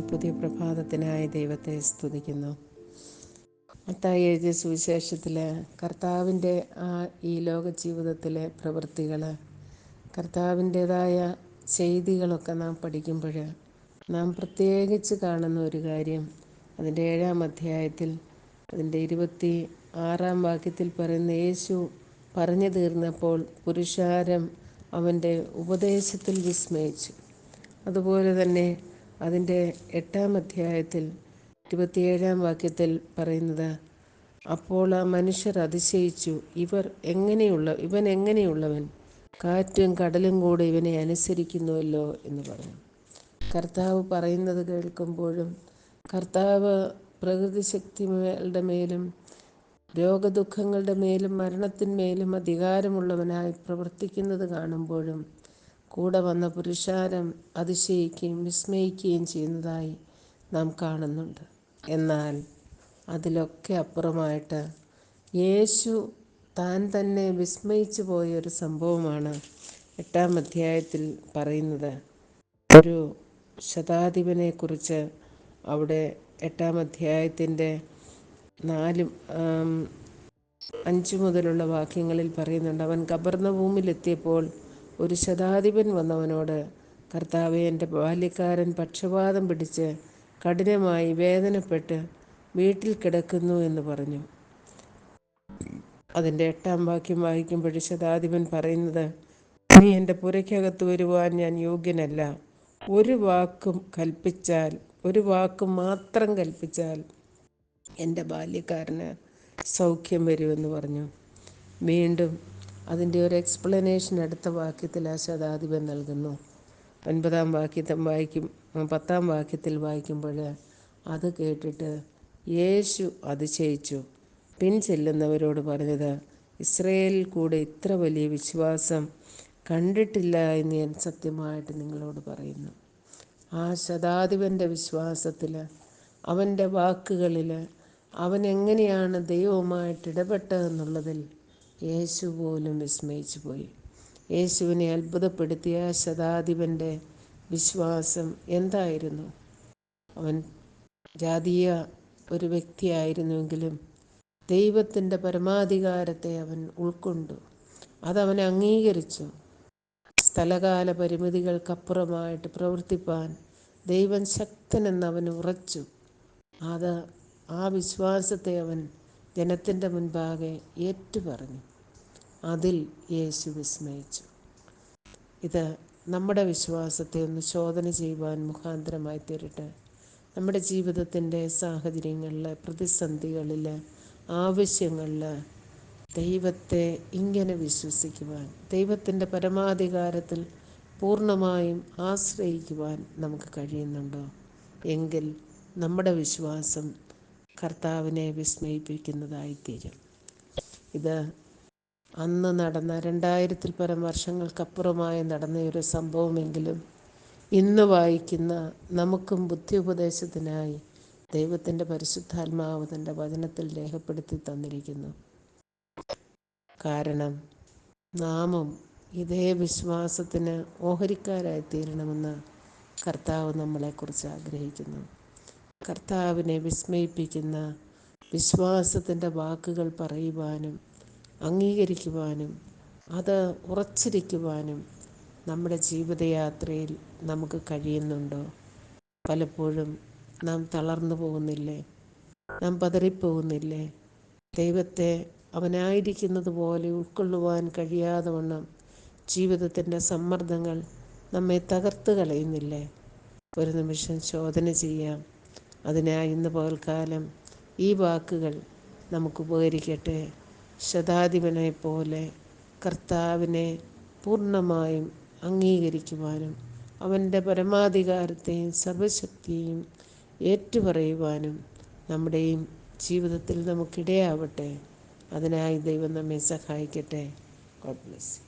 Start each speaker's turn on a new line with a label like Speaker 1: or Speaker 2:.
Speaker 1: പുതിയ പ്രഭാതത്തിനായി ദൈവത്തെ സ്തുതിക്കുന്നു. മത്തായി എഴുതിയ സുവിശേഷത്തിൽ കർത്താവിന്റെ ആ ഈ ലോക ജീവിതത്തിലെ പ്രവൃത്തികൾ കർത്താവിന്റേതായ ചെയ്തികളൊക്കെ നാം പഠിക്കുമ്പോൾ നാം പ്രത്യേകിച്ച് കാണുന്ന ഒരു കാര്യം അതിന്റെ ഏഴാം അധ്യായത്തിൽ അതിന്റെ ഇരുപത്തി ആറാം വാക്യത്തിൽ പറയുന്ന യേശു പറഞ്ഞു തീർന്നപ്പോൾ പുരുഷാരം അവന്റെ ഉപദേശത്തിൽ വിസ്മയിച്ചു. അതുപോലെ തന്നെ അതിന്റെ എട്ടാം അധ്യായത്തിൽ ഇരുപത്തിയേഴാം വാക്യത്തിൽ പറയുന്നത് അപ്പോൾ ആ മനുഷ്യർ അതിശയിച്ചു ഇവർ എങ്ങനെയുള്ള ഇവൻ എങ്ങനെയുള്ളവൻ? കാറ്റും കടലും കൂടെ ഇവനെ അനുസരിക്കുന്നുവല്ലോ എന്ന് പറഞ്ഞു. കർത്താവ് പറയുന്നത് കേൾക്കുമ്പോഴും കർത്താവ് പ്രകൃതി ശക്തികളുടെ മേലും രോഗദുഃഖങ്ങളുടെ മേലും മരണത്തിന്മേലും അധികാരമുള്ളവനായി പ്രവർത്തിക്കുന്നത് കാണുമ്പോഴും കൂടെ വന്ന പുരുഷാരം അതിശയിക്കുകയും വിസ്മയിക്കുകയും ചെയ്യുന്നതായി നാം കാണുന്നുണ്ട്. എന്നാൽ അതിലൊക്കെ അപ്പുറമായിട്ട് യേശു താൻ തന്നെ വിസ്മയിച്ചു പോയ ഒരു സംഭവമാണ് എട്ടാം അധ്യായത്തിൽ പറയുന്നത്. ഒരു ശതാധിപനെക്കുറിച്ച് അവിടെ എട്ടാം അധ്യായത്തിന്റെ നാലും അഞ്ചു മുതലുള്ള വാക്യങ്ങളിൽ പറയുന്നുണ്ട്. അവൻ കബർന്നഭൂമിയിലെത്തിയപ്പോൾ ഒരു ശതാധിപൻ വന്നവനോട് കർത്താവെ എന്റെ ബാല്യക്കാരൻ പക്ഷപാതം പിടിച്ച് കഠിനമായി വേദനപ്പെട്ട് വീട്ടിൽ കിടക്കുന്നു എന്ന് പറഞ്ഞു. അതിന്റെ എട്ടാം വാക്യം വായിക്കുമ്പോൾ ശതാധിപൻ പറയുന്നത് നീ എന്റെ പുരയ്ക്കകത്ത് വരുവാൻ ഞാൻ യോഗ്യനല്ല. ഒരു വാക്കും കൽപ്പിച്ചാൽ ഒരു വാക്ക് മാത്രം കൽപ്പിച്ചാൽ എന്റെ ബാല്യക്കാരന് സൗഖ്യം വരുമെന്ന് പറഞ്ഞു. വീണ്ടും അതിന്റെ ഒരു എക്സ്പ്ലനേഷൻ അടുത്ത വാക്യത്തിൽ ആ ശതാധിപൻ നൽകുന്നു. ഒൻപതാം വാക്യത്തിൽ വായിക്കും പത്താം വാക്യത്തിൽ വായിക്കുമ്പോൾ അത് കേട്ടിട്ട് യേശു അതിശയിച്ചു. പിൻചെല്ലുന്നവരോട് പറഞ്ഞത് ഇസ്രയേലിൽ കൂടെ ഇത്ര വലിയ വിശ്വാസം കണ്ടിട്ടില്ല എന്ന് ഞാൻ സത്യമായിട്ട് നിങ്ങളോട് പറയുന്നു. ആ ശതാധിപന്റെ വിശ്വാസത്തിൽ അവന്റെ വാക്കുകളിൽ അവൻ എങ്ങനെയാണ് ദൈവവുമായിട്ട് ഇടപെട്ടതെന്നുള്ളതിൽ യേശു പോലും വിസ്മയിച്ചു പോയി യേശുവിനെ അത്ഭുതപ്പെടുത്തിയ ശതാധിപന്റെ വിശ്വാസം എന്തായിരുന്നു? അവൻ ജാതീയ ഒരു വ്യക്തിയായിരുന്നുവെങ്കിലും ദൈവത്തിന്റെ പരമാധികാരത്തെ അവൻ ഉൾക്കൊണ്ടു. അതവൻ അംഗീകരിച്ചു. സ്ഥലകാല പരിമിതികൾക്കപ്പുറമായിട്ട് പ്രവർത്തിപ്പാൻ ദൈവം ശക്തനെന്ന് അവൻ ഉറച്ചു. അത് ആ വിശ്വാസത്തെ അവൻ ജനത്തിന്റെ മുൻപാകെ ഏറ്റുപറഞ്ഞു. അതിൽ യേശു വിസ്മയിച്ചു. ഇത് നമ്മുടെ വിശ്വാസത്തെ ഒന്ന് ശോധന ചെയ്യുവാൻ മുഖാന്തരമായി തീരട്ടെ. നമ്മുടെ ജീവിതത്തിന്റെ സാഹചര്യങ്ങളിൽ പ്രതിസന്ധികളിൽ ആവശ്യങ്ങളിൽ ദൈവത്തെ ഇങ്ങനെ വിശ്വസിക്കുവാൻ ദൈവത്തിന്റെ പരമാധികാരത്തിൽ പൂർണമായും ആശ്രയിക്കുവാൻ നമുക്ക് കഴിയുന്നുണ്ടോ? എങ്കിൽ നമ്മുടെ വിശ്വാസം കർത്താവിനെ വിസ്മയിപ്പിക്കുന്നതായിത്തീരും ഇത് അന്ന് നടന്ന രണ്ടായിരത്തിൽ പരം വർഷങ്ങൾക്കപ്പുറമായി നടന്ന ഒരു സംഭവമെങ്കിലും ഇന്ന് വായിക്കുന്ന നമുക്കും ബുദ്ധി ഉപദേശത്തിനായി ദൈവത്തിന്റെ പരിശുദ്ധാത്മാവ് തന്റെ വചനത്തിൽ രേഖപ്പെടുത്തി തന്നിരിക്കുന്നു. കാരണം നാമം ഇതേ വിശ്വാസത്തിന് ഓഹരിക്കാരായി തീരണമെന്ന് കർത്താവ് നമ്മളെക്കുറിച്ച് ആഗ്രഹിക്കുന്നു. കർത്താവിനെ വിസ്മയിപ്പിക്കുന്ന വിശ്വാസത്തിന്റെ വാക്കുകൾ പറയുവാനും അംഗീകരിക്കുവാനും അത് ഉറച്ചിരിക്കുവാനും നമ്മുടെ ജീവിതയാത്രയിൽ നമുക്ക് കഴിയുന്നുണ്ടോ? പലപ്പോഴും നാം തളർന്നു പോകുന്നില്ലേ? നാം പതറിപ്പോകുന്നില്ലേ? ദൈവത്തെ അവനായിരിക്കുന്നത് പോലെ ഉൾക്കൊള്ളുവാൻ കഴിയാതെ വണ്ണം ജീവിതത്തിന്റെ സമ്മർദ്ദങ്ങൾ നമ്മെ തകർത്ത് കളയുന്നില്ലേ? ഒരു നിമിഷം ശോധന ചെയ്യാം. അതിനായി ഇന്ന് പകൽക്കാലം ഈ വാക്കുകൾ നമുക്ക് ഉപകരിക്കട്ടെ. ശതാധിപനെ പോലെ കർത്താവിനെ പൂർണമായും അംഗീകരിക്കുവാനും അവന്റെ പരമാധികാരത്തെയും സർവശക്തിയെയും ഏറ്റുപറയുവാനും നമ്മുടെയും ജീവിതത്തിൽ നമുക്കിടയാവട്ടെ. അതിനായി ദൈവം നമ്മെ സഹായിക്കട്ടെ. God bless